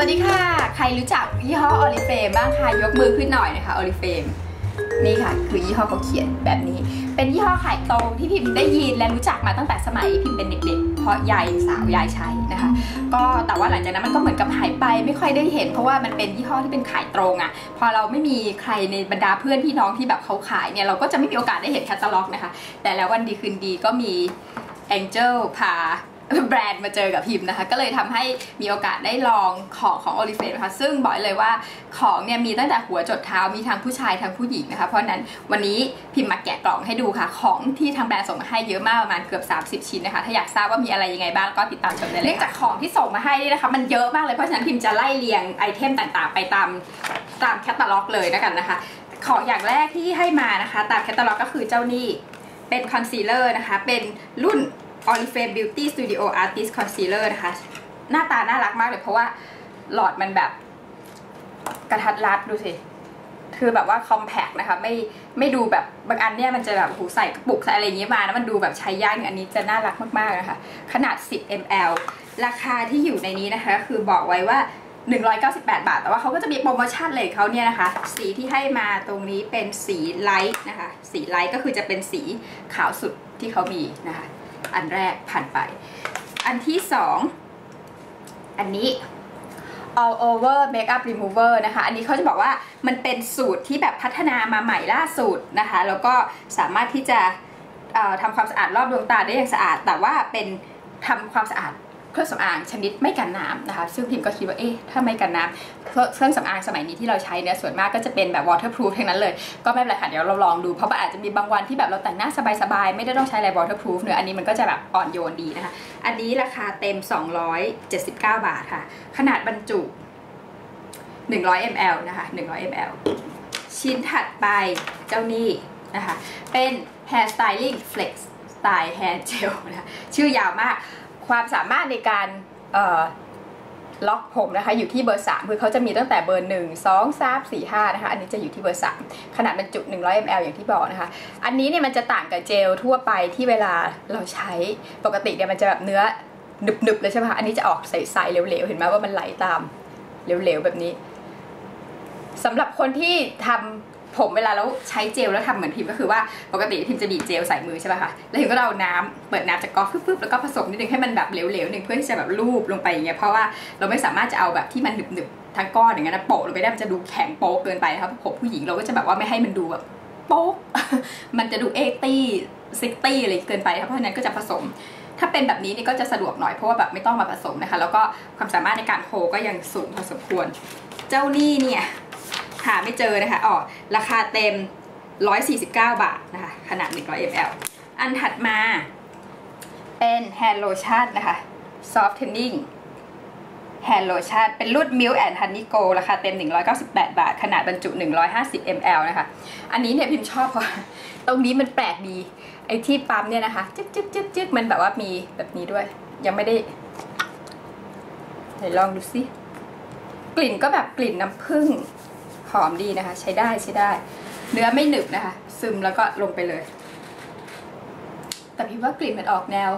สวัสดีค่ะ ใครรู้จักยี่ห้อออริเฟมบ้างคะยกมือขึ้นหน่อยนะคะออริเฟมนี่ค่ะ คือยี่ห้อเขาเขียนแบบนี้ เป็นยี่ห้อขายตรงที่พิมพ์ได้ยินและรู้จักมาตั้งแต่สมัยพิมพ์เป็นเด็กๆ เพราะยายสาวยายใช้นะคะ ก็แต่ว่าหลังจากนั้นมันก็เหมือนกับหายไปไม่ค่อยได้เห็น เพราะว่ามันเป็นยี่ห้อที่เป็นขายตรงอะ่ะ พอเราไม่มีใครในบรรดาเพื่อนพี่น้องที่แบบเขาขายเนี่ยเราก็จะไม่มีโอกาสได้เห็นแคตตาล็อกนะคะ แต่แล้ววันดีคืนดีก็มี Angel พา แบรนด์มาเจอกับพิมพ์นะคะ ก็เลยทำให้มีโอกาสได้ลองของของโอลิเฟนนะคะซึ่งบอกเลยว่าของเนี่ยมีตั้งแต่หัวจดเท้ามีทั้งผู้ชายทั้งผู้หญิงนะคะ เพราะนั้นวันนี้พิมพ์มาแกะกล่องให้ดูค่ะ ของที่ทางแบรนด์ส่งมาให้เยอะมากประมาณเกือบ 30 ชิ้นนะคะ ถ้าอยากทราบว่ามีอะไรยังไงบ้างก็ติดตามชมได้เลยเนื่องจากของที่ส่งมาให้นี่นะคะมันเยอะมากเลยเพราะฉะนั้นพิมพ์จะไล่เรียงไอเทมต่างๆ ไปตามตามแคตตาล็อกเลยแล้วกันนะคะ ของอย่างแรกที่ให้มานะคะ ตามแคตตาล็อกก็คือเจ้านี่เป็นคอนซีลเลอร์นะคะเป็นรุ่น Oriflame Beauty Studio Artist Concealer นะคะ หน้าตาน่ารักมากเลยเพราะว่าหลอดมันแบบกระทัดรัดดูสิ คือแบบว่า compact นะคะ ไม่ไม่ดูแบบบางอันเนี่ยมันจะแบบหูใส่กระปุกใส่อะไรอย่างเงี้ยมาแล้วมันดูแบบใช้ยากอันนี้จะน่ารักมากๆนะคะ ขนาด 10 ml ราคาที่อยู่ในนี้นะคะ คือบอกไว้ว่า 198 บาท แต่ว่าเขาก็จะมีโปรโมชั่นเลยเขาเนี่ยนะคะ สีที่ให้มาตรงนี้เป็นสีไลท์นะคะ สีไลท์ก็คือจะเป็นสีขาวสุดที่เขามีนะคะ อันแรกผ่านไป อันที่สองอันนี้ all over makeup remover นะคะ อันนี้เขาจะบอกว่ามันเป็นสูตรที่แบบพัฒนามาใหม่ล่าสุดนะคะ แล้วก็สามารถที่จะทำความสะอาดรอบดวงตาได้อย่างสะอาด แต่ว่าเป็นทำความสะอาด เครื่องสำอางชนิดไม่กันน้ำนะคะ ซึ่งพิมก็คิดว่าเอ๊ะถ้าไม่กันน้ำเครื่องสำอางสมัยนี้ที่เราใช้เนี่ยส่วนมากก็จะเป็นแบบ waterproof ทั้งนั้นเลย ก็ไม่เป็นไรค่ะเดี๋ยวเราลองดูเพราะว่าอาจจะมีบางวันที่แบบเราแต่งหน้าสบายๆ ไม่ได้ต้องใช้อะไร waterproof เนื้ออันนี้มันก็จะแบบอ่อนโยนดีนะคะ อันนี้ราคาเต็ม 279 บาทค่ะ ขนาดบรรจุ 100 ml นะคะ 100 ml ชิ้นถัดไปเจ้านี่นะคะ เป็น hair styling flex style hair gel นะะชื่อยาวมาก ความสามารถในการล็อกผมนะคะอยู่ที่เบอร์ 3 คือเขาจะมีตั้งแต่เบอร์ 1 2 3 4 5นะคะอันนี้จะอยู่ที่เบอร์ 3 ขนาดบรรจุ 100 ml อย่างที่บอกนะคะ อันนี้เนี่ยมันจะต่างกับเจลทั่วไปที่เวลาเราใช้ปกติเนี่ยมันจะแบบเนื้อหนึบๆเลยใช่ไหมคะอันนี้จะออกใสๆเหลวๆ เห็นไหมว่ามันไหลตามเหลวๆแบบนี้สำหรับคนที่ทำ ผมเวลาเราใช้เจลแล้วทำเหมือนพิมก็คือว่าปกติพิมจะบีบเจลใส่มือใช่ป่ะคะแล้วพิมก็เอาน้ำเปิดน้ำจากก๊อกปึ๊บๆแล้วก็ผสมนิดนึงให้มันแบบเหลวๆหนึ่งเพื่อที่จะแบบลูบลงไปอย่างเงี้ยเพราะว่าเราไม่สามารถจะเอาแบบที่มันหนึบๆทั้งก้อนอย่างเงี้ยนะโปะลงไปได้มันจะดูแข็งโป๊กเกินไปนะครับผมผู้หญิงเราก็จะแบบว่าไม่ให้มันดูแบบโป๊กมันจะดูเอตี้ซิกตี้อะไรเกินไปครับเพราะฉะนั้นก็จะผสมถ้าเป็นแบบนี้นี่ก็จะสะดวกหน่อยเพราะว่าแบบไม่ต้องมาผสมนะคะ แล้วก็ความสามารถในการโฮก็ยังสูงพอสมควร เจ้านี่เนี่ย หาไม่เจอนะคะอ๋อราคาเต็ม 149 บาทนะคะ ขนาด 100 ml อันถัดมา เป็น hand lotion นนะคะ softening hand lotion เป็นรุ่น milk and honey go ราคาเต็ม 198 บาท ขนาดบรรจุ 150 ml นะคะ อันนี้เนี่ยพิมพ์ชอบเพราะตรงนี้มันแปลกดี ไอ้ที่ปั๊มเนี่ยนะคะ จึ๊กจึ๊กจึ๊กจึ๊กมันแบบว่ามีแบบนี้ด้วย ยังไม่ได้ไหนลองดูสิ กลิ่นก็แบบกลิ่นน้ำผึ้ง หอมดีนะคะ ใช้ได้ใช้ได้ เนื้อไม่หนึบนะคะ ซึมแล้วก็ลงไปเลย แต่พี่ว่ากลิ่นมันออกแนว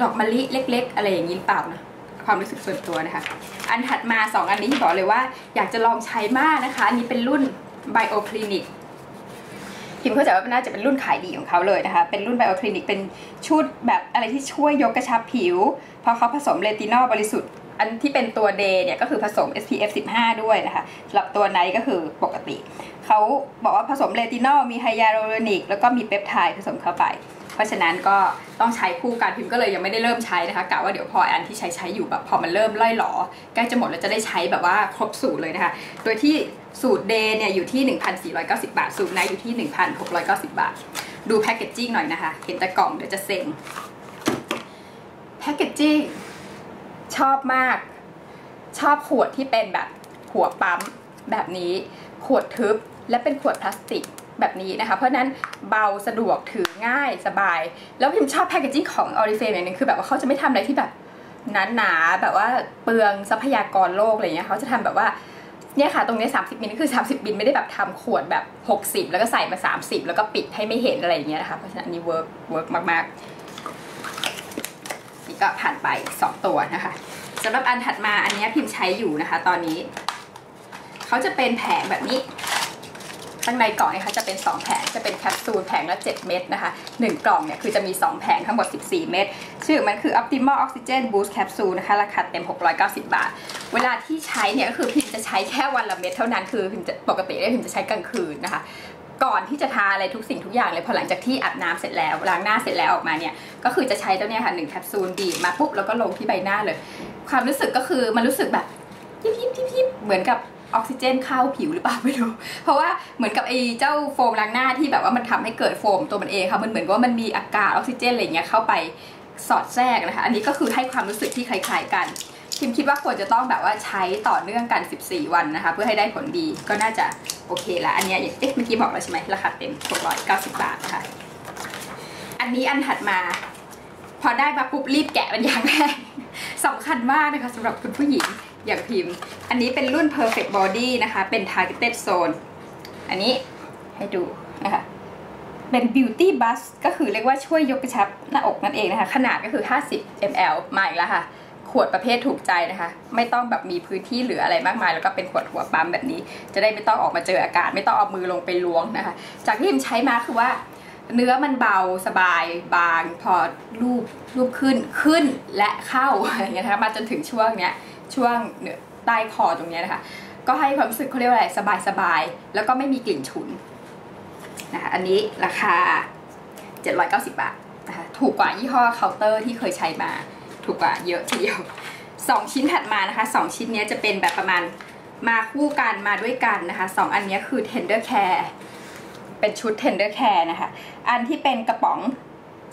ดอกมะลิเล็ก ๆ อะไรอย่างนี้เปล่านะความรู้สึกส่วนตัวนะคะ อันถัดมา 2 อันนี้ที่บอกเลยว่า อยากจะลองใช้มากนะคะ อันนี้เป็นรุ่น Bio Clinic พิมเข้าใจว่าน่าจะเป็นรุ่นขายดีของเขาเลยนะคะ เป็นรุ่น Bio Clinic เป็นชุดแบบอะไรที่ช่วยยกกระชับผิว เพราะเขาผสมเรตินอลบริสุทธิ์ อันที่เป็นตัว day เนี่ยก็คือผสม SPF 15 ด้วยนะคะสำหรับตัวไนก็คือปกติ เขาบอกว่าผสมเรตินอลมีไฮยาลูรนิก แล้วก็มีเปปไทด์ผสมเข้าไป เพราะฉะนั้นก็ต้องใช้คู่กันพิมก็เลยยังไม่ได้เริ่มใช้นะคะกะว่าเดี๋ยวพออันที่ใช้ใช้อยู่แบบพอมันเริ่มล่อยหลอใกล้จะหมดแล้วจะได้ใช้แบบว่าครบสูตรเลยนะคะ โดยที่สูตรเดย์เนี่ยอยู่ที่ 1,490 บาท สูตรไนอยู่ที่ 1,690 บาท ดูแพคเกจจิ้งหน่อยนะคะ เห็นแต่กล่องเดี๋ยวจะเซ็งแพคเกจจิ้ง ชอบมาก ชอบขวดที่เป็นแบบหัวปั๊มแบบนี้ ขวดทึบและเป็นขวดพลาสติกแบบนี้นะคะ เพราะนั้นเบาสะดวกถือง่ายสบาย แล้วพิมชอบแพคเกจิ้งของออริเฟมอย่างนึงคือแบบว่าเขาจะไม่ทำอะไรที่แบบหนาๆแบบว่าเปลืองทรัพยากรโลกอะไรเงี้ยเขาจะทำแบบว่าเนี่ยค่ะตรงนี้ 30มิลคือ 30บินไม่ได้แบบทำขวดแบบ 60 แล้วก็ใส่มา 30 แล้วก็ปิดให้ไม่เห็นอะไรอย่างเงี้ยนะคะเพราะฉะนั้นนี่เวิร์กเวิร์กมากๆ ก็ผ่านไป 2 ตัวนะคะสำหรับอันถัดมาอันนี้พิมพ์ใช้อยู่นะคะ ตอนนี้ เขาจะเป็นแผงแบบนี้ข้างในกล่องนะคะจะเป็น 2 แผงจะเป็นแคปซูลแผงละ 7 เม็ดนะคะ 1 กล่องเนี่ยคือจะมี 2 แผงทั้งหมด 14 เม็ดชื่อมันคือ Optimal Oxygen Boost Capsule นะคะ ราคาเต็ม 690 บาท เวลาที่ใช้เนี่ยก็คือพิมจะใช้แค่วันละเม็ดเท่านั้นคือพิมจะปกติเนี่ยพิมจะใช้กลางคืนนะคะ ก่อนที่จะทาอะไรทุกสิ่งทุกอย่างเลยพอหลังจากที่อาบน้ำเสร็จแล้วล้างหน้าเสร็จแล้วออกมาเนี่ยก็คือจะใช้ตัวเนี้ยค่ะหนึ่งแคปซูลบีบมาปุ๊บแล้วก็ลงที่ใบหน้าเลย ความรู้สึกก็คือมันรู้สึกแบบยิบยิบยิบยิบเหมือนกับออกซิเจนเข้าผิวหรือเปล่าไม่รู้ เพราะว่าเหมือนกับไอ้เจ้าโฟมล้างหน้าที่แบบว่ามันทำให้เกิดโฟมตัวมันเองค่ะมันเหมือนว่ามันมีอากาศออกซิเจนอะไรเงี้ยเข้าไปสอดแทรกนะคะ อันนี้ก็คือให้ความรู้สึกที่คล้ายๆกัน คิมคิดว่าควรจะต้องแบบว่าใช้ต่อเนื่องกัน 14 วันนะคะ เพื่อให้ได้ผลดีก็น่าจะโอเคละอันนี้ยเอ๊ะเมื่อกี้บอกแล้วใช่ไหมราคาเต็ม 690 บาทนะคะอันนี้อันถัดมา พอได้มาปุ๊บรีบแกะเป็นอย่างแรกสำคัญมากนะคะสำหรับคุณผู้หญิงอย่างพิมพ์ อันนี้เป็นรุ่น perfect body นะคะ เป็น targeted zone อันนี้ให้ดูนะคะเป็น beauty bus ก็คือเรียกว่าช่วยยกกระชับหน้าอกนั่นเองนะคะ ขนาดก็คือ 50 ml มาอีกแล้วค่ะ ขวดประเภทถูกใจนะคะ ไม่ต้องแบบมีพื้นที่เหลืออะไรมากมาย แล้วก็เป็นขวดหัวปั๊มแบบนี้ จะได้ไม่ต้องออกมาเจออากาศ ไม่ต้องเอามือลงไปล้วงนะคะ จากที่พิมใช้มาคือว่า เนื้อมันเบาสบายบางพอรูปรูปขึ้นขึ้นและเข้าอย่างเงี้ยนะคะมาจนถึงช่วงเนี้ยช่วงเนื้อใต้คอตรงเนี้ยนะคะ ก็ให้ความรู้สึกเขาเรียกว่าอะไรสบายสบายแล้วก็ไม่มีกลิ่นฉุนนะคะอันนี้ราคา 790 บาทนะคะถูกกว่ายี่ห้อเคาน์เตอร์ที่เคยใช้มา ถูกกว่าเยอะทีเดียว2ชิ้นถัดมานะคะ2ชิ้นนี้จะเป็นแบบประมาณมาคู่กันมาด้วยกันนะคะสองอันนี้คือ tender care เป็นชุด tender care นะคะ อันที่เป็นกระป๋อง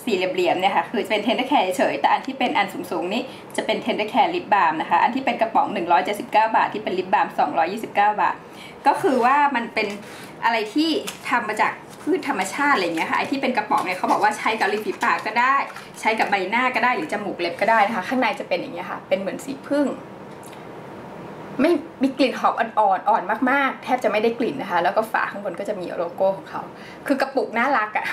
สี่เหลี่ยมๆเนี่ยค่ะคือเป็น tender care เฉยแต่อันที่เป็นอันสูงๆนี้จะเป็น tender care lip balm นะคะ อันที่เป็นกระป๋อง 179 บาท ที่เป็น lip balm 229 บาท ก็คือว่ามันเป็นอะไรที่ทำมาจาก พืชธรรมชาติอะไรเงี้ยค่ะไอที่เป็นกระป๋องเนี่ยเขาบอกว่าใช้กับริมฝีปากก็ได้ ใช้กับใบหน้าก็ได้หรือจมูกเล็บก็ได้นะคะ ข้างในจะเป็นอย่างเงี้ยค่ะ เป็นเหมือนสีผึ้งไม่มีกลิ่นหอมอ่อนๆอ่อนมากๆ แทบจะไม่ได้กลิ่นนะคะ แล้วก็ฝาข้างบนก็จะมีโลโก้ของเขาคือกระปุกน่ารักอะ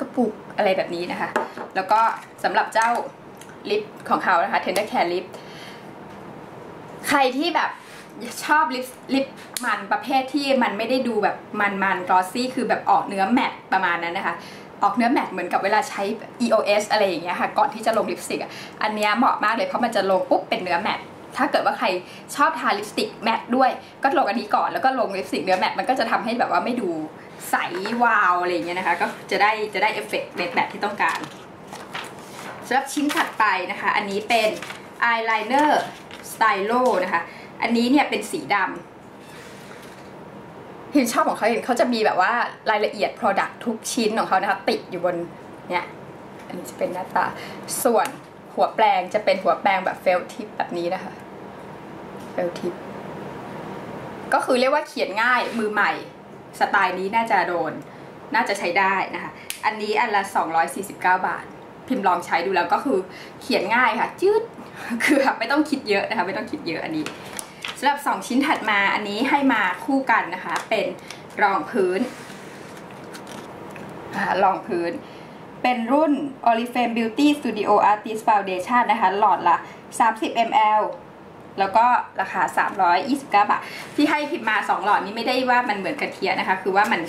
กระปุกอะไรแบบนี้นะคะ แล้วก็สำหรับเจ้าลิปของเขานะคะ Tender Care Lip ใครที่แบบ ชอบลิปลิปมันประเภทที่มันไม่ได้ดูแบบมันมันกลอซี่คือแบบออกเนื้อแมตประมาณนั้นนะคะออกเนื้อแมตเหมือนกับเวลาใช้ EOS อะไรอย่างเงี้ยค่ะ ก่อนที่จะลงลิปสติกอะอันเนี้ยเหมาะมากเลยเพราะมันจะลงปุ๊บเป็นเนื้อแมตถ้าเกิดว่าใครชอบทาลิปสติกแมตด้วย ก็ลงอันนี้ก่อนแล้วก็ลงลิปสติกเนื้อแมตมันก็จะทำให้แบบว่าไม่ดูใสวาวอะไรอย่างเงี้ยนะคะ ก็จะได้จะได้เอฟเฟกต์ในแบบที่ต้องการสำหรับชิ้นถัดไปนะคะ อันนี้เป็นอายไลเนอร์สไตโลนะคะ อันนี้เนี่ยเป็นสีดำพิมชอบของเขาเห็นเขาจะมีแบบว่ารายละเอียด Product ทุกชิ้นของเขานะคะติดอยู่บนเนี่ยอันนี้จะเป็นหน้าตา ส่วนหัวแปรงจะเป็นหัวแปรงแบบเฟลทิปแบบนี้นะคะเฟลทิปก็คือเรียกว่าเขียนง่ายมือใหม่สไตล์นี้น่าจะโดน น่าจะใช้ได้นะคะ อันนี้อันละ 249 บาท พิมพ์ลองใช้ดูแล้วก็คือเขียนง่ายค่ะ จืดคือแบบไม่ต้องคิดเยอะนะคะ ไม่ต้องคิดเยอะอันนี้ สำหรับ 2 ชิ้นถัดมาอันนี้ให้มาคู่กันนะคะ เป็นรองพื้นรองพื้น เป็นรุ่น Oriflame Beauty Studio Artist Foundation นะคะ หลอดละ 30 ml แล้วก็ราคา 329 บาท ที่ให้พิมพ์มา 2 หลอดนี้ไม่ได้ว่ามันเหมือนกระเทียนะคะ คือว่ามัน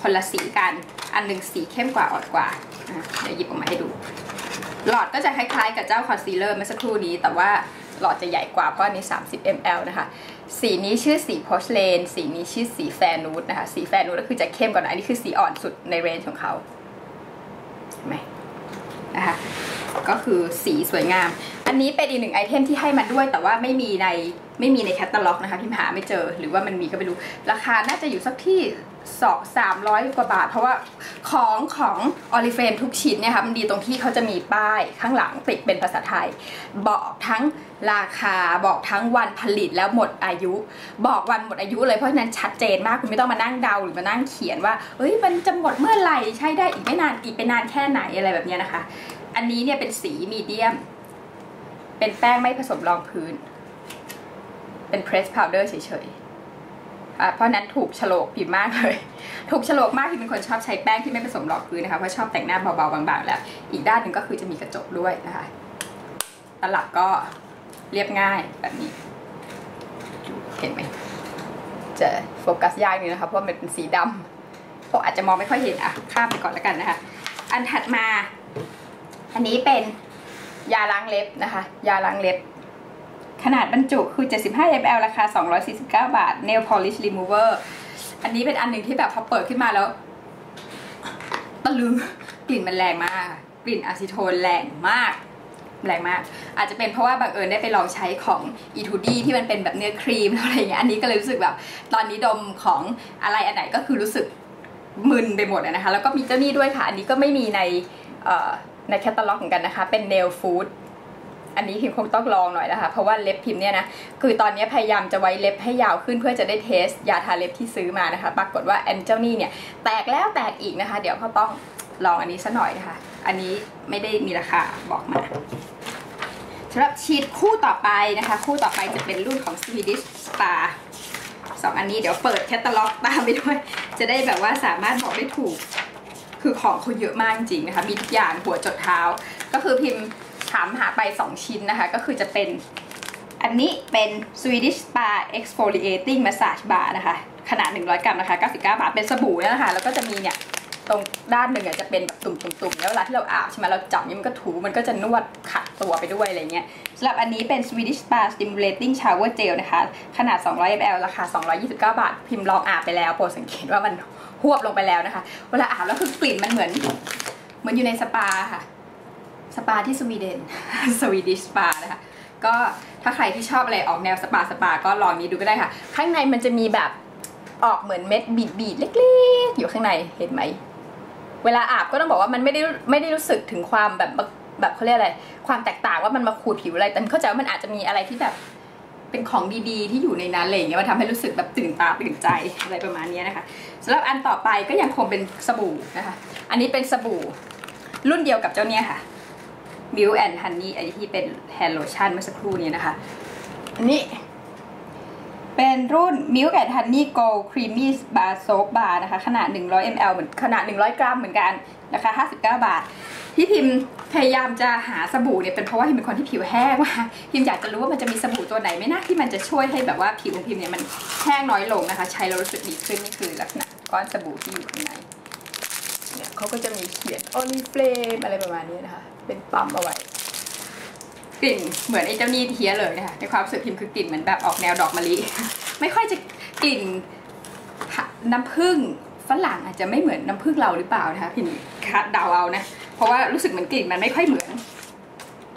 คนละสีกัน อันหนึ่งสีเข้มกว่าอ่อนกว่า เดี๋ยวหยิบออกมาให้ดู หลอดก็จะคล้ายๆกับเจ้าคอนซีลเลอร์เมื่อสักครู่นี้ แต่ว่า หลอดจะใหญ่กว่าเพราะอันนี้ 30 ml นะคะ สีนี้ชื่อสีพอชเลนสีนี้ชื่อสีแฟร์นูดนะคะ สีแฟร์นูดก็คือจะเข้มกว่านะอันนี้คือสีอ่อนสุดในเรนจ์ของเขาเห็นไหมนะคะก็คือสีสวยงาม อันนี้เป็นอีกหนึ่งไอเทมที่ให้มาด้วยแต่ว่าไม่มีใน ไม่มีในแคตตาล็อกนะคะพิมหาไม่เจอหรือว่ามันมีก็ไม่รู้ ราคาน่าจะอยู่สักที่สองสามร้อยกว่าบาท เพราะว่าของของออริเฟมทุกชิ้นเนี่ยค่ะมันดีตรงที่เขาจะมีป้ายข้างหลังติดเป็นภาษาไทย บอกทั้งราคาบอกทั้งวันผลิตแล้วหมดอายุ บอกวันหมดอายุเลยเพราะฉะนั้นชัดเจนมากคุณไม่ต้องมานั่งเดาหรือมานั่งเขียนว่าเฮ้ยมันจะหมดเมื่อไหร่ใช้ได้อีกไม่นานอีกไปนานแค่ไหนอะไรแบบนี้นะคะ อันนี้เนี่ยเป็นสีมีเดียม เป็นแป้งไม่ผสมรองพื้น เป็นเพรสพาวเดอร์เฉยๆ เพราะนั้นถูกฉลกผิดมากเลย ถูกฉลกมากที่เป็นคนชอบใช้แป้งที่ไม่ผสมรองพื้นนะคะ เพราะชอบแต่งหน้าเบาๆบางๆ แล้ว อีกด้านหนึ่งก็คือจะมีกระจกด้วยนะคะ ตลับก็เรียบง่ายแบบนี้ เห็นไหม จะโฟกัสยากนิดนะคะ เพราะมันเป็นสีดำพวกอาจจะมองไม่ค่อยเห็นอะข้ามไปก่อนแล้วกันนะคะ อันถัดมา อันนี้เป็นยาล้างเล็บนะคะ ยาล้างเล็บ ขนาดบรรจุคือ 75 ml ราคา 249 บาท nail polish remover อันนี้เป็นอันหนึ่งที่แบบพอเปิดขึ้นมาแล้วตะลึงกลิ่นมันแรงมาก กลิ่นอะซิโทนแรงมาก แรงมาก อาจจะเป็นเพราะว่าบังเอิญได้ไปลองใช้ของอีทูดี้ที่มันเป็นแบบเนื้อครีมแล้วอะไรเงี้ยอันนี้ก็เลยรู้สึกแบบ ตอนนี้ดมของอะไรอันไหนก็คือรู้สึกมึนไปหมดนะคะ แล้วก็มีเจ้านี่ด้วยค่ะ อันนี้ก็ไม่มีในในแคตตาล็อกเหมือนกันนะคะ เป็น nail food อันนี้พิมพ์คงต้องลองหน่อยนะคะ เพราะว่าเล็บพิมพ์เนี่ยนะ คือตอนนี้พยายามจะไว้เล็บให้ยาวขึ้นเพื่อจะได้เทสยาทาเล็บที่ซื้อมานะคะ ปรากฏว่าแอนเจ้านี่เนี่ยแตกแล้วแตกอีกนะคะ เดี๋ยวเขาต้องลองอันนี้ซะหน่อยนะคะ อันนี้ไม่ได้มีราคาบอกมาสำหรับชีทคู่ต่อไปนะคะ คู่ต่อไปจะเป็นรุ่นของ Swedish Star สองอันนี้เดี๋ยวเปิดแคตตาล็อกตามไปด้วย จะได้แบบว่าสามารถบอกได้ถูก คือของเขาเยอะมากจริงนะคะ มีทุกอย่างหัวจดเท้า ก็คือพิมพ์ ถามหาไป 2 ชิ้นนะคะ ก็คือจะเป็นอันนี้เป็น Swedish Spa Exfoliating Massage Bar นะคะ ขนาด 100 กรัมนะคะ 99 บาท เป็นสบู่นะคะ แล้วก็จะมีเนี่ย ตรงด้านหนึ่งจะเป็นแบบตุ่มๆๆแล้วเวลาที่เราอาบใช่ไหมเราจับนี่มันก็ถู มันก็จะนวดขัดตัวไปด้วยอะไรเงี้ยสำหรับอันนี้เป็น Swedish Spa Stimulating Shower Gel นะคะ ขนาด 200 ml ราคา 229 บาท พิมพ์ลองอาบไปแล้ว โปรดสังเกตว่ามันหวบลงไปแล้วนะคะ เวลาอาบแล้วคือกลิ่นมันเหมือน เหมือนอยู่ในสปาค่ะ สปาที่สวีเดน สวีดิชสปานะคะ ก็ถ้าใครที่ชอบอะไรออกแนวสปาสปาก็ลองนี้ดูก็ได้ค่ะ ข้างในมันจะมีแบบออกเหมือนเม็ดบีดบีดๆเล็กๆ อยู่ข้างในเห็นไหม เวลาอาบก็ต้องบอกว่ามันไม่ได้ไม่ได้รู้สึกถึงความแบบแบบเขาเรียกอะไร ความแตกต่างว่ามันมาขูดผิวอะไร แต่เข้าใจว่ามันอาจจะมีอะไรที่แบบเป็นของดีๆ ที่อยู่ในนั้นอะไรอย่างเงี้ยมันทำให้รู้สึกแบบตื่นตาตื่นใจอะไรประมาณนี้นะคะสำหรับอันต่อไปก็ยังคงเป็นสบู่นะคะ อันนี้เป็นสบู่รุ่นเดียวกับเจ้าเนี้ยค่ะ Milk and Honey ไอที่เป็นแฮนด์โลชั่นเมื่อสักครู่นี้นะคะ อันนี้ เป็นรุ่น Milk and Honey Gold Creamy Bar Soap Bar นะคะ ขนาด 100 ml เหมือนขนาด 100 กรัมเหมือนกันราคา59 บาท ที่พิมพ์พยายามจะหาสบู่เนี่ยเป็นเพราะว่าพิมเป็นคนที่ผิวแห้งมากพิมอยากจะรู้ว่ามันจะมีสบู่ตัวไหนไหมนะที่มันจะช่วยให้แบบว่าผิวของพิมเนี่ยมันแห้งน้อยลงนะคะ ใช้แล้วรู้สึกดีขึ้นนี่คือลักษณะก้อนสบู่ที่อยู่ข้างในเนี่ยเขาก็จะมีเขียน o l i f l a m e อะไรประมาณนี้นะคะ เป็นปั๊มเอาไว้ กลิ่นเหมือนไอ้เจ้านี่เทียเลยนะคะในความรู้สึกพิมคือกลิ่นเหมือนแบบออกแนวดอกมะลิ ไม่ค่อยจะกลิ่นน้ำผึ้งฝรั่งอาจจะไม่เหมือนน้ำผึ้งเราหรือเปล่านะคะพิมคาดเดาเอานะ เพราะว่ารู้สึกเหมือนกลิ่นมันไม่ค่อยเหมือน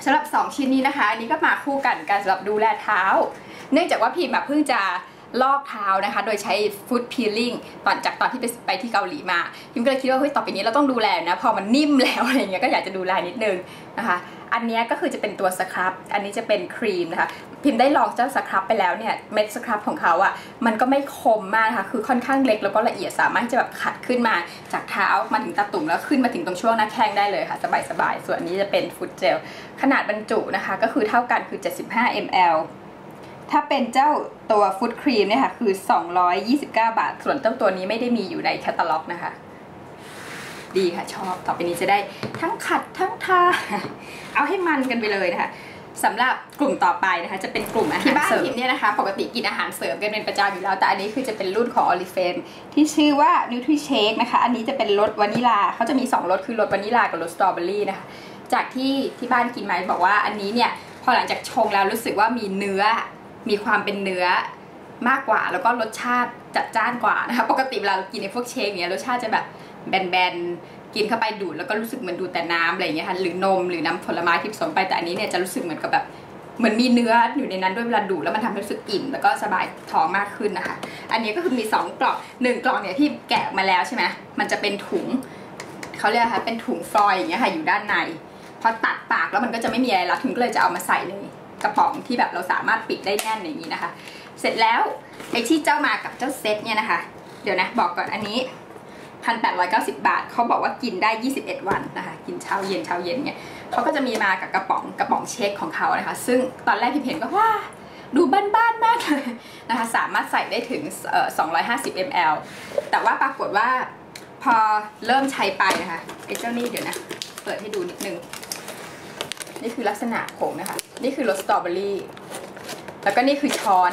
สำหรับ 2 ชิ้นนี้นะคะ อันนี้ก็มาคู่กันการสำหรับดูแลเท้า เนื่องจากว่าพิมอะเพิ่งจะ ลอกเท้านะคะ โดยใช้ฟุตพีลิ่งตอนจากตอนที่ไปไปที่เกาหลีมาพิมก็เลยคิดว่าเฮ้ยต่อไปนี้เราต้องดูแลนะพอมันนิ่มแล้วอะไรเงี้ยก็อยากจะดูแลนิดนึงนะคะอันนี้ก็คือจะเป็นตัวสครับ อันนี้จะเป็นครีมนะคะ พิมได้ลองเจ้าสครับไปแล้วเนี่ย เม็ดสครับของเขาอะ่ะ มันก็ไม่คมมากนะคะคือค่อนข้างเล็กแล้วก็ละเอียดสามารถที่จะแบบขัดขึ้นมาจากเท้ามาถึงตาตุ่มแล้วขึ้นมาถึงตรงช่วงหน้าแข้งได้เลยค่ะ สบายๆ ส่วนอันนี้จะเป็นฟุตเจล ขนาดบรรจุนะคะ ก็คือเท่ากันคือ 75 ml ถ้าเป็นเจ้าตัวฟุตครีมเนี่ยค่ะ คือ 229 บาท ส่วนเจ้าตัวนี้ไม่ได้มีอยู่ในแคตตาล็อกนะคะ ดีค่ะชอบต่อไปนี้จะได้ทั้งขัดทั้งทาเอาให้มันกันไปเลยนะคะสำหรับกลุ่มต่อไปนะคะ จะเป็นกลุ่มอาหารเสริมที่บ้านพิมเนี่ยนะคะ ปกติกินอาหารเสริมกันเป็นประจำอยู่แล้ว แต่อันนี้คือจะเป็นรุ่นของ Oriflame ที่ชื่อว่า NutriShake นะคะ อันนี้จะเป็นรสวานิลาเขาจะมี 2รสคือรสวานิลากับรสสตรอเบอรี่นะคะ จากที่ที่บ้านกินมาบอกว่าอันนี้เนี่ยพอหลังจากชงแล้วรู้สึกว่ามีเนื้อมี ความเป็นเนื้อมากกว่า แล้วก็รสชาติจัดจ้านกว่านะคะปกติเวลาเรากินในพวกเชคเนี่ยรสชาติจะแบบแบนๆกินเข้าไปดูดแล้วก็รู้สึกเหมือนดูดแต่น้ำอะไรอย่างเงี้ยค่ะหรือนมหรือน้ำผลไม้ที่ผสมไปแต่อันนี้เนี่ยจะรู้สึกเหมือนกับแบบเหมือนมีเนื้ออยู่ในนั้นด้วยเวลาดูแล้วมันทำให้รู้สึกอิ่มแล้วก็สบายท้องมากขึ้นนะคะ อันนี้ก็คือมี 2 กล่องหนึ่งกล่องเนี่ยที่แกะมาแล้วใช่ไหมมันจะเป็นถุงเขาเรียกค่ะเป็นถุงฟลอยอย่างเงี้ยค่ะอยู่ด้านในพอตัดปากแล้วมันก็จะไม่มีอะไรแล้วถึงก็เลยจะเอามาใส่ใน กระป๋องที่แบบเราสามารถปิดได้แน่นอย่างนี้นะคะ เสร็จแล้วไอ้ที่เจ้ามากับเจ้าเซตเนี่ยนะคะ เดี๋ยวนะบอกก่อนอันนี้ 1,890 บาทเขาบอกว่ากินได้ 21 วันนะคะ กินเช้าเย็นเช้าเย็นเนี่ยเขาก็จะมีมากับกระป๋องกระป๋องเช็คของเขานะคะ ซึ่งตอนแรกพี่เห็นก็ว่าดูบ้านๆมากเลยนะคะสามารถใส่ได้ถึงเอ่อ250 ml แต่ว่าปรากฏว่าพอเริ่มใช้ไปนะคะไอ้เจ้านี่เดี๋ยวนะ เปิดให้ดูนิดนึง นี่คือลักษณะผงนะคะ นี่คือรสสตรอเบอรี่ แล้วก็นี่คือช้อน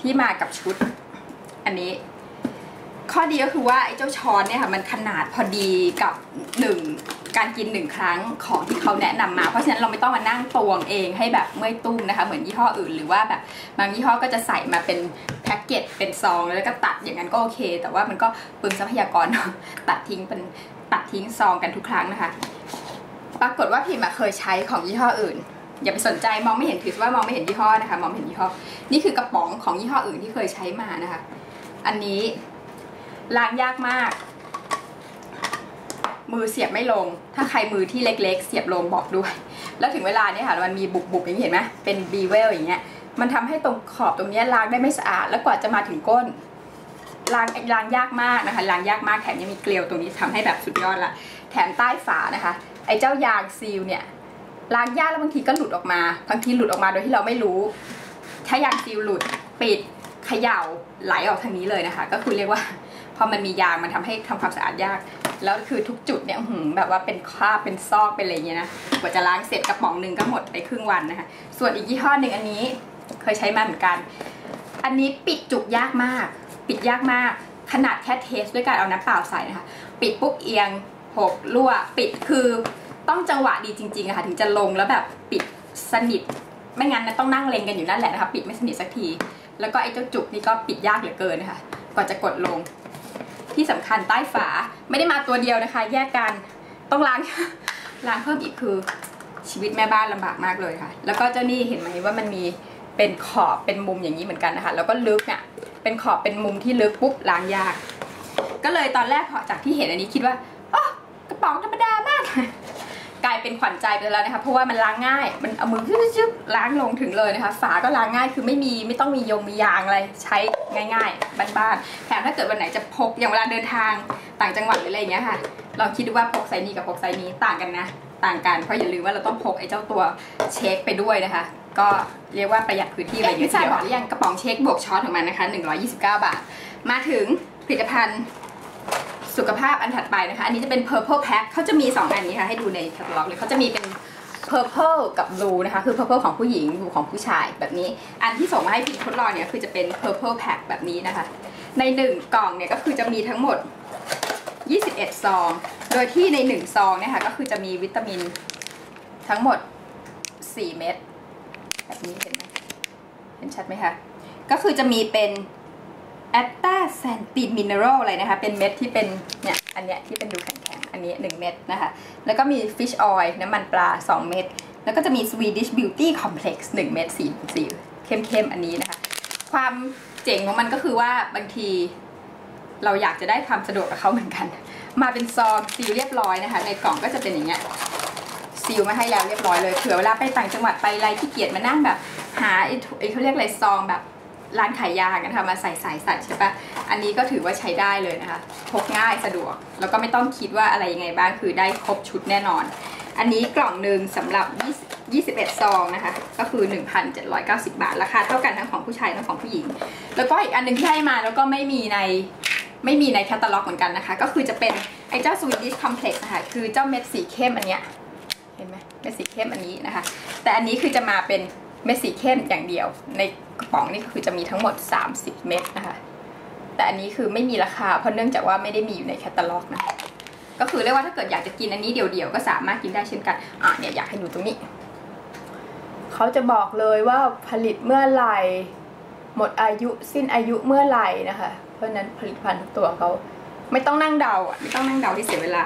ที่มากับชุด อันนี้ ข้อดีก็คือว่าไอ้เจ้าช้อนเนี่ยค่ะมันขนาดพอดีกับหนึ่งการกินหนึ่งครั้งของที่เขาแนะนำมา เพราะฉะนั้นเราไม่ต้องมานั่งตวงเองให้แบบเมื่อยตุ้มนะคะ เหมือนยี่ห้ออื่นหรือว่าแบบบางยี่ห้อก็จะใส่มาเป็นแพ็กเกจเป็นซองแล้วก็ตัดอย่างนั้นก็โอเค แต่ว่ามันก็เปลืองทรัพยากรตัดทิ้งเป็นตัดทิ้งซองกันทุกครั้งนะคะ ปรากฏว่าพิมพ์เคยใช้ของยี่ห้ออื่น อย่าไปสนใจมองไม่เห็นถือว่ามองไม่เห็นยี่ห้อนะคะมองไม่เห็นยี่ห้อนี่คือกระป๋องของยี่ห้ออื่นที่เคยใช้มานะคะ อันนี้ล้างยากมาก มือเสียบไม่ลง ถ้าใครมือที่เล็ก ๆ เสียบลงบอกด้วย แล้วถึงเวลาเนี่ยค่ะมันมีบุบๆอย่างนี้เห็นไหมเป็นบีเวลอย่างเงี้ยมันทำให้ตรงขอบตรงนี้ล้างได้ไม่สะอาด แล้วกว่าจะมาถึงก้นล้างล้างยากมากนะคะล้างยากมากแถมยังมีเกลียวตรงนี้ทำให้แบบสุดยอดละแถมใต้ฝานะคะ ไอ้เจ้ายางซีลเนี่ยล้างยากแล้วบางทีก็หลุดออกมาบางทีหลุดออกมาโดยที่เราไม่รู้ ถ้ายางซีลหลุดปิดเขย่าไหลออกทางนี้เลยนะคะ ก็คือเรียกว่าพอมันมียางมันทำให้ทำความสะอาดยาก แล้วคือทุกจุดเนี่ยหือแบบว่าเป็นคราบเป็นซอกเป็นอะไรอย่างเงี้ยนะกว่าจะล้างเสร็จกระป๋องหนึ่งก็หมดไปครึ่งวันนะคะ ส่วนอีกยี่ห้อหนึ่งอันนี้เคยใช้มาเหมือนกัน อันนี้ปิดจุกยากมาก ปิดยากมากขนาดแค่เทสด้วยการเอาน้ำเปล่าใส่นะคะ ปิดปุ๊บเอียง หกรั่วปิดคือต้องจังหวะดีจริงๆอะค่ะถึงจะลงแล้วแบบปิดสนิท ไม่งั้นนะต้องนั่งเลงกันอยู่นั่นแหละนะคะปิดไม่สนิทสักที แล้วก็ไอ้เจ้าจุกนี่ก็ปิดยากเหลือเกินนะคะกว่าจะกดลง ที่สำคัญใต้ฝาไม่ได้มาตัวเดียวนะคะ แยกกันต้องล้างล้างเพิ่มอีกคือชีวิตแม่บ้านลำบากมากเลยค่ะ แล้วก็เจ้านี่เห็นไหมว่ามันมีเป็นขอบเป็นมุมอย่างนี้เหมือนกันนะคะ แล้วก็ลึกเนี่ยเป็นขอบเป็นมุมที่ลึกปุ๊บล้างยาก ก็เลยตอนแรกพอจากที่เห็นอันนี้คิดว่า ระป๋องธรรมดามาก กลายเป็นขวัญใจไปแล้วนะคะ เพราะว่ามันล้างง่าย มันเอามือชึบๆล้างลงถึงเลยนะคะ ฝาก็ล้างง่ายคือไม่มีไม่ต้องมียงมียางอะไรใช้ง่ายๆบ้านๆแถมถ้าเกิดวันไหนจะพกอย่างเวลาเดินทางต่างจังหวัดหรืออะไรอย่างเงี้ยค่ะลองคิดดูว่าพกไซส์นี้กับพกไซส์นี้ต่างกันนะต่างกันเพราะอย่าลืมว่าเราต้องพกไอ้เจ้าตัวเช็คไปด้วยนะคะ ก็เรียกว่าประหยัดพื้นที่ไปเยอะทีเดียวบอกหรือยังกระป๋องเช็คบวกช้อนของมันนะคะ 129 บาท มาถึงผลิตภัณฑ์ สุขภาพอันถัดไปนะคะ อันนี้จะเป็น purple pack เขาจะมี 2 อันนี้ค่ะ ให้ดูในแคตตาล็อกเลยเขาจะมีเป็น purple กับ blue นะคะ คือ purple ของผู้หญิง blue ของผู้ชายแบบนี้ อันที่ส่งมาให้พี่ทดลองเนี่ยคือจะเป็น purple pack แบบนี้นะคะ ใน 1 กล่องเนี่ยก็คือจะมีทั้งหมด 21 ซอง โดยที่ใน 1 ซองเนี่ยค่ะก็คือจะมีวิตามินทั้งหมด 4 เม็ดแบบนี้เห็นไหมเห็นชัดไหมคะ ก็คือจะมีเป็น แอตตาแซนติมินเนอรัลอะไรนะคะ เป็นเม็ดที่เป็นเนี่ยอันเนี้ยที่เป็นดูแข็งๆ อันนี้ 1 เม็ดนะคะ แล้วก็มีฟิชออยล์น้ำมันปลา 2 เม็ด แล้วก็จะมี Swedish Beauty Complex 1เม็ดสีสีเข้มๆ อันนี้นะคะ ความเจ๋งของมันก็คือว่าบางทีเราอยากจะได้ความสะดวกกับเขาเหมือนกัน มาเป็นซองซีลเรียบร้อยนะคะ ในกล่องก็จะเป็นอย่างเงี้ยซีลมาให้แล้วเรียบร้อยเลยเผื่อเวลาไปต่างจังหวัดไปอะไรที่เกียจมานั่งแบบ หาไอ้เขาเรียกอะไรซองแบบ ร้านขายยากันนะคะมาใส่สายสัตว์ใช่ปะอันนี้ก็ถือว่าใช้ได้เลยนะคะพกง่ายสะดวก แล้วก็ไม่ต้องคิดว่าอะไรยังไงบ้างคือได้ครบชุดแน่นอน อันนี้กล่องหนึ่งสำหรับ 21 ซองนะคะ ก็คือ 1,790 บาทราคาเท่ากันทั้งของผู้ชายทั้งของผู้หญิง แล้วก็อีกอันหนึงที่ให้มาแล้วก็ไม่มีในไม่มีในแคตตาล็อกเหมือนกันนะคะ ก็คือจะเป็นไอ้เจ้า Swedish Complex นะคะคือเจ้าเม็ดสีเข้มอันเนี้ยเห็นไหมเม็ดสีเข้มอันนี้นะคะ แต่อันนี้คือจะมาเป็น เม็ดสีเข้มอย่างเดียว ในกระป๋องนี่ก็คือจะมีทั้งหมด 30 เม็ดนะคะ แต่อันนี้คือไม่มีราคา เพราะเนื่องจากว่าไม่ได้มีอยู่ในแคตตาล็อกนะก็คือเรียกว่าถ้าเกิดอยากจะกินอันนี้เดี่ยวๆก็สามารถกินได้เช่นกันอะเนี่ยอยากให้ดูตรงนี้เขาจะบอกเลยว่าผลิตเมื่อไหร่ หมดอายุสิ้นอายุเมื่อไหร่นะคะ เพราะนั้นผลิตภัณฑ์ทุกตัวเขาไม่ต้องนั่งเดาอะไม่ต้องนั่งเดาที่เสียเวลา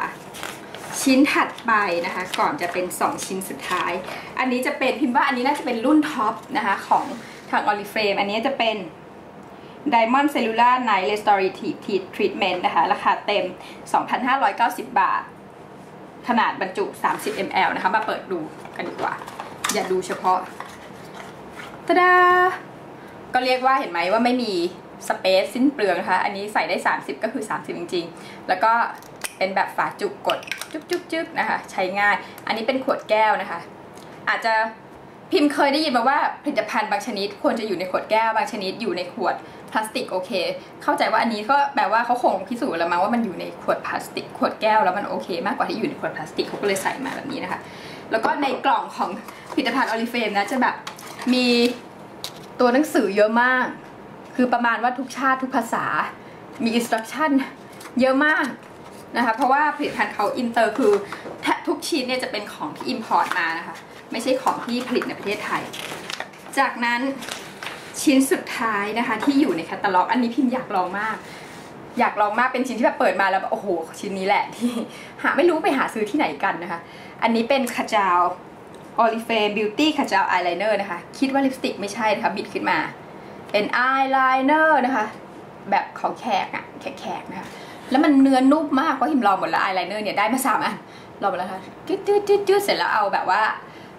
ชิ้นถัดไปนะคะ ก่อนจะเป็น 2 ชิ้นสุดท้าย อันนี้จะเป็นพิมพ์ว่าอันนี้น่าจะเป็นรุ่นท็อปนะคะ ของทาง Oriflame อันนี้จะเป็น Diamond Cellular Night Restorative Treatment นะคะ ราคาเต็ม 2,590 บาท ขนาดบรรจุ 30 ml นะคะ มาเปิดดูกันดีกว่า อย่าดูเฉพาะตะดา ก็เรียกว่าเห็นไหมว่าไม่มีสเปซสิ้นเปลืองนะคะ อันนี้ใส่ได้ 30 ก็คือ 30 จริง ๆ แล้วก็ เป็นแบบฝาจุกกดจุ๊บจุ๊บจุ๊บนะคะ ใช้ง่าย อันนี้เป็นขวดแก้วนะคะ อาจจะพิมพ์เคยได้ยินมาว่าผลิตภัณฑ์บางชนิดควรจะอยู่ในขวดแก้วบางชนิดอยู่ในขวดพลาสติกโอเค เข้าใจว่าอันนี้ก็แปลว่าเขาคงพิสูจน์แล้วมาว่ามันอยู่ในขวดพลาสติก ขวดแก้วแล้วมันโอเค มากกว่าที่อยู่ในขวดพลาสติกเขาก็เลยใส่มาแบบนี้นะคะ แล้วก็ในกล่องของผลิตภัณฑ์ออริเฟมนะจะแบบมีตัวหนังสือเยอะมาก คือประมาณว่าทุกชาติทุกภาษา มีอินสตรั c ชั่นเยอะมาก นะคะเพราะว่าผลิตภัณฑ์เขาอินเตอร์คือทุกชิ้นเนี่ยจะเป็นของที่อิมพอร์ตมานะคะ ไม่ใช่ของที่ผลิตในประเทศไทย จากนั้นชิ้นสุดท้ายนะคะ ที่อยู่ในแคตตาล็อก อันนี้พิมพ์อยากลองมาก อยากลองมากเป็นชิ้นที่แบบเปิดมาแล้วโอ้โหชิ้นนี้แหละที่หาไม่รู้ไปหาซื้อที่ไหนกันนะคะ อันนี้เป็นคาจาวออลิเฟมบิวตี้คาจาวอายไลเนอร์นะคะ คิดว่าลิปสติกไม่ใช่นะคะบิดขึ้นมา เป็นอายไลเนอร์นะคะ แบบของแขกอะแขกๆนะคะ แล้วมันเนื้อนุ่มมากเพราะหิมลองหมดแล้วอายไลเนอร์เนี่ยได้มาสามอันลองหมดแล้วค่ะจืดจืดจืดเสร็จแล้วเอาแบบว่า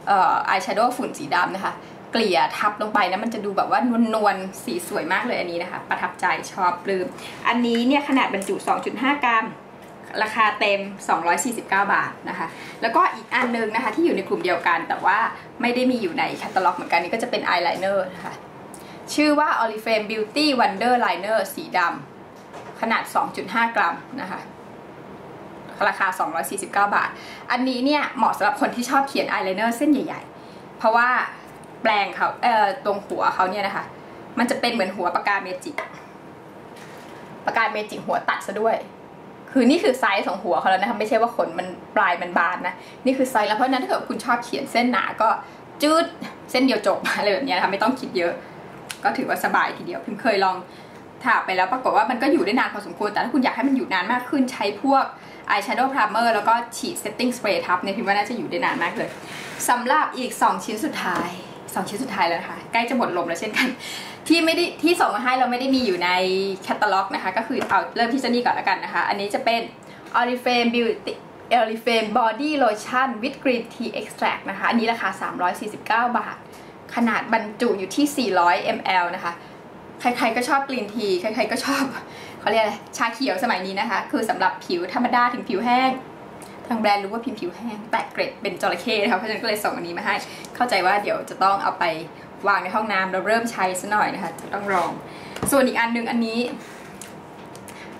เอ่ออายแชโดว์ฝุ่นสีดำนะคะ เกลี่ยทับลงไปนะมันจะดูแบบว่านวลๆสีสวยมากเลยอันนี้นะคะ ประทับใจชอบปลืมอันนี้เนี่ยขนาดบรรจุ 2.5 กรัมราคาเต็ม 249 บาทนะคะ แล้วก็อีกอันนึงนะคะที่อยู่ในกลุ่มเดียวกัน แต่ว่าไม่ได้มีอยู่ในแคตตาล็อกเหมือนกันนี่ก็จะเป็นอายไลเนอร์นะคะ ชื่อว่า Oriflame Beauty Wonder Liner สีดำ ขนาด 2.5 กรัมนะคะราคา 249 บาท อันนี้เนี่ยเหมาะสำหรับคนที่ชอบเขียนอายไลเนอร์เส้นใหญ่ๆ เพราะว่าแปลงเขาเอ่อตรงหัวเขาเนี่ยนะคะ มันจะเป็นเหมือนหัวปากกาเมจิกปากกาเมจิกหัวตัดซะด้วย คือนี่คือไซส์ของหัวเขาแล้วนะคะไม่ใช่ว่าขนมันปลายมันบานนะ นี่คือไซส์แล้วเพราะฉะนั้นถ้าเกิดคุณชอบเขียนเส้นหนาก็จืดเส้นเดียวจบอะไรแบบนี้นะคะไม่ต้องคิดเยอะ ก็ถือว่าสบายทีเดียวพิมเคยลอง ถาไปแล้วปรากฏว่ามันก็อยู่ได้นานพอสมควร แต่ถ้าคุณอยากให้มันอยู่นานมากขึ้นใช้พวก eyeshadow primer แล้วก็ฉีด setting spray ทับเนี่ยพิมว่าน่าจะอยู่ได้นานมากเลยสำหรับอีก 2 ชิ้นสุดท้าย 2 ชิ้นสุดท้ายแล้วนะคะใกล้จะหมดลมแล้วเช่นกัน ที่ไม่ได้ที่ส่งมาให้เราไม่ได้มีอยู่ในแคตตาล็อกนะคะ ก็คือเอาเริ่มที่เจนี่ก่อนแล้วกันนะคะ อันนี้จะเป็น Oriflame Beauty Oriflame Body Lotion with Green Tea Extract นะคะ อันนี้ราคา 349 บาท ขนาดบรรจุอยู่ที่ 400 ml นะคะ ใครๆก็ชอบกรีนที ใครๆก็ชอบเขาเรียกอะไรชาเขียวสมัยนี้นะคะ คือสำหรับผิวธรรมดาถึงผิวแห้ง ทางแบรนด์รู้ว่าพิมพ์ผิวแห้ง แต่เกรดเป็นจระเข้นะคะเพราะฉะนั้นก็เลยส่งอันนี้มาให้ เข้าใจว่าเดี๋ยวจะต้องเอาไปวางในห้องน้ำเราเริ่มใช้ซะหน่อยนะคะจะต้องลอง ส่วนอีกอันหนึงอันนี้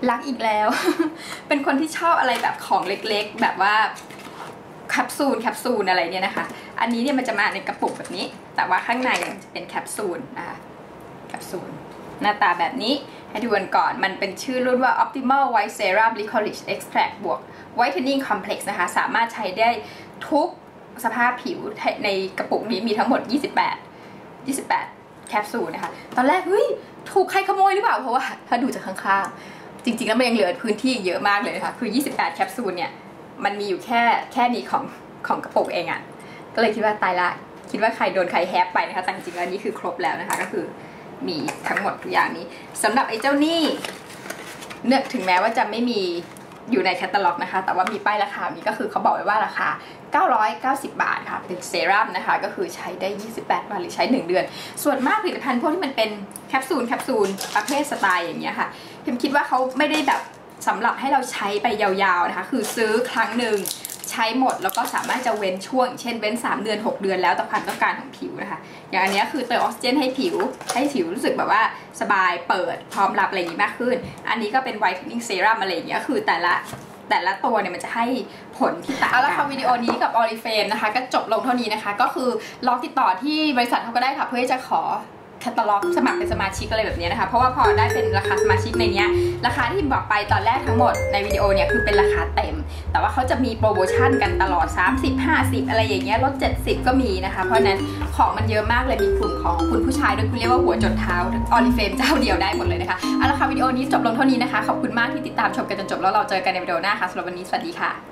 รักอีกแล้ว เป็นคนที่ชอบอะไรแบบของเล็กๆ แบบว่าแคปซูลแคปซูลอะไรเนี่ยนะคะ อันนี้เนี่ยมันจะมาในกระปุกแบบนี้ แต่ว่าข้างในมันจะเป็นแคปซูลนะคะแคปซูล หน้าตาแบบนี้ให้ดูกันก่อน มันเป็นชื่อรุ่นว่า Optimal White Serum Licorice Extract บวก Whitening Complex นะคะ สามารถใช้ได้ทุกสภาพผิวในกระปุกนี้มีทั้งหมด 28 28 แคปซูลนะคะ ตอนแรกเฮ้ย ถูกใครขโมยหรือเปล่า เพราะว่าถ้าดูจากข้างๆ จริงๆ แล้วมันยังเหลือพื้นที่เยอะมากเลยนะคะคือ 28 แคปซูลเนี่ย มันมีอยู่แค่แค่นี้ของของกระปุกเองอะ่ะ ก็เลยคิดว่าตายละ คิดว่าใครโดนใครแฮปไปนะคะ แต่จริงๆแล้วนี่คือครบแล้วนะคะ ก็คือ มีทั้งหมดทุกอย่างนี้สำหรับไอ้เจ้านี่เนื่องถึงแม้ว่าจะไม่มีอยู่ในแคตตาล็อกนะคะ แต่ว่ามีป้ายราคานี้ก็คือเขาบอกไว้ว่าราคา 990 บาทค่ะ เป็นเซรั่มนะคะ ก็คือใช้ได้ 28 วันหรือใช้ 1 เดือน ส่วนมากผลิตภัณฑ์พวกที่มันเป็นแคปซูลแคปซูลประเภทสไตล์อย่างเงี้ยค่ะพิมคิดว่าเขาไม่ได้แบบสำหรับให้เราใช้ไปยาวๆนะคะ คือซื้อครั้งหนึ่ง ใช้หมดแล้วก็สามารถจะเว้นช่วง เช่นเว้น 3 เดือน 6 เดือนแล้วแต่ความต้องการของผิวนะคะ อย่างอันนี้คือเติมออกซิเจนให้ผิว ให้ผิวรู้สึกแบบว่าสบายเปิดพร้อมรับอะไรอย่างนี้มากขึ้น อันนี้ก็เป็นไวท์เทนนิ่งเซรั่มอะไรอย่างเงี้ยคือแต่ละแต่ละตัวเนี่ยมันจะให้ผลที่ต่างกันเอาละค่ะวิดีโอนี้กับออริเฟมนะคะ ก็จบลงเท่านี้นะคะ ก็คือลองติดต่อที่บริษัทเขาก็ได้ค่ะเพื่อที่จะขอ แคตตาล็อกสมัครเป็นสมาชิกอะไรแบบนี้นะคะ เพราะว่าพอได้เป็นราคาสมาชิกในนี้ราคาที่บอกไปตอนแรกทั้งหมดในวิดีโอเนี่ยคือเป็นราคาเต็ม แต่ว่าเขาจะมีโปรโมชั่นกันตลอด 30 50 อะไรอย่างเงี้ยลด 70 ก็มีนะคะ เพราะนั้นของมันเยอะมากเลยมีกลุ่มของคุณผู้ชายด้วยคุณเรียกว่าหัวจดเท้าออริเฟมเจ้าเดียวได้หมดเลยนะคะเอาละค่ะวิดีโอนี้จบลงเท่านี้นะคะขอบคุณมากที่ติดตามชมกันจนจบแล้วเราเจอกันในวิดีโอหน้าค่ะสำหรับวันนี้สวัสดีค่ะ